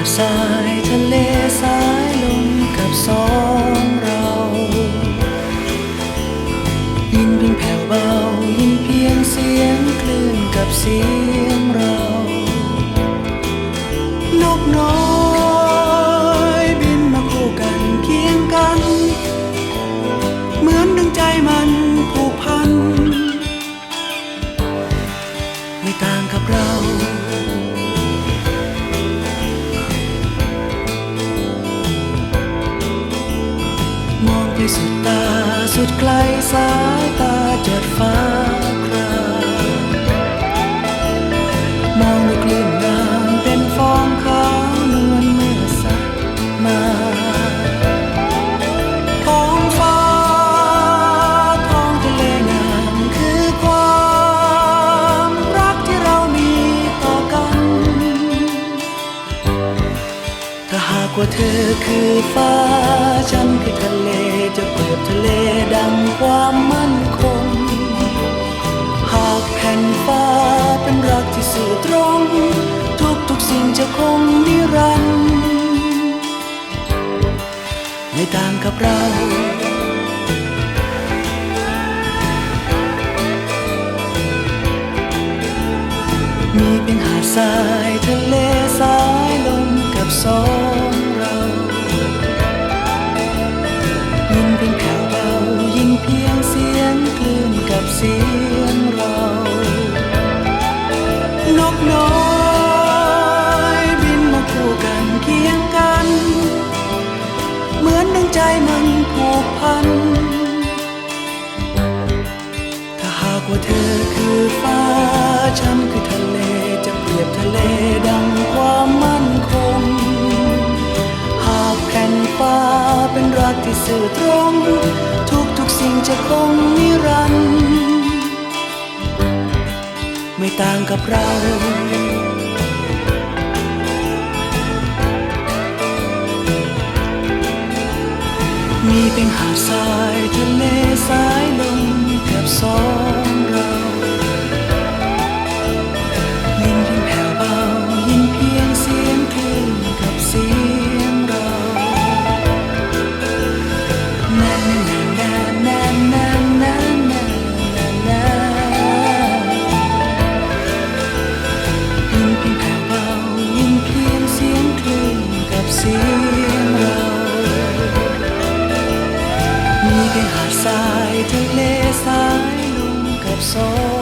I side to listen. ุดตาสุดไกลสายตาจัดฟ้าครามองดูคลื่นน้ำเป็นฟองขาวนวลเมื่อสักมาท้องฟ้าท้องทะเลงามคือความรักที่เรามีต่อกัน ถ้าหากว่าเธอคือฟ้า ไม่ต่างกับเรามีเป็นหาดทรายทะ สื่อตรง ทุกทุกสิ่งจะคงนิรันดร์ไม่ต่างกับเรามีเป็นหาดทรายทะเลสายลมกับสองเรา soul